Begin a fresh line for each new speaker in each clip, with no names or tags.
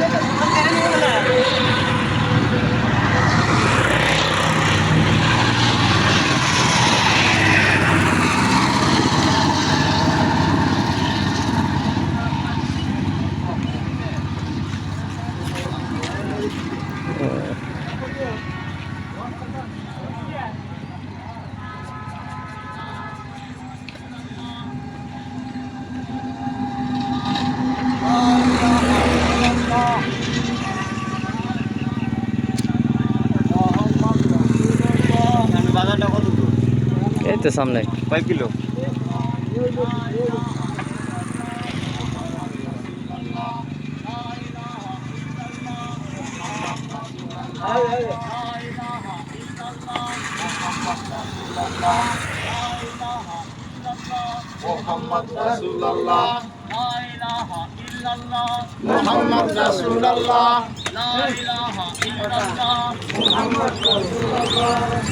Thank you.
এই তো সামনে।
কয় কিলো? মোহাম্মদ রাসূলুল্লাহ। মোহাম্মদ রাসূলুল্লাহ। মোহাম্মদ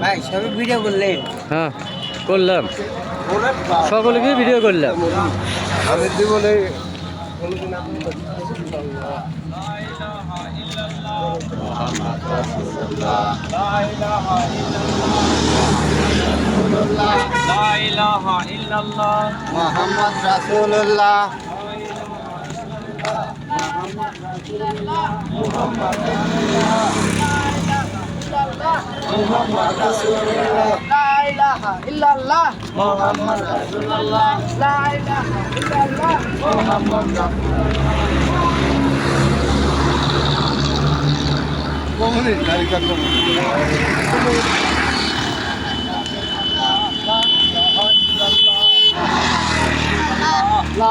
ভাই সবই ভিডিও করলেন?
হ্যাঁ করলাম। সকলকে ভিডিও করলাম।
আমি জীবনে
মোহাম্মদ রাসূলুল্লাহ লা ইলাহা ইল্লাল্লাহ। মুহাম্মদ রাসূলুল্লাহ। লা ইলাহা ইল্লাল্লাহ মুহাম্মদ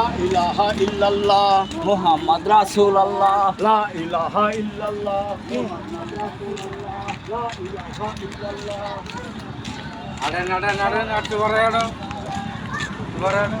কমনি তারিখা কমনি
লা ইলাহা ইল্লাল্লাহ মুহাম্মদ রাসূলুল্লাহ
লা ইলাহা ইল্লাল্লাহ আরে নাড়ে নাড়ে নাড়তে পারে আড়ো পারে
لا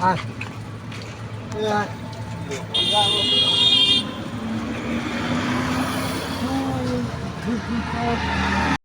আয়।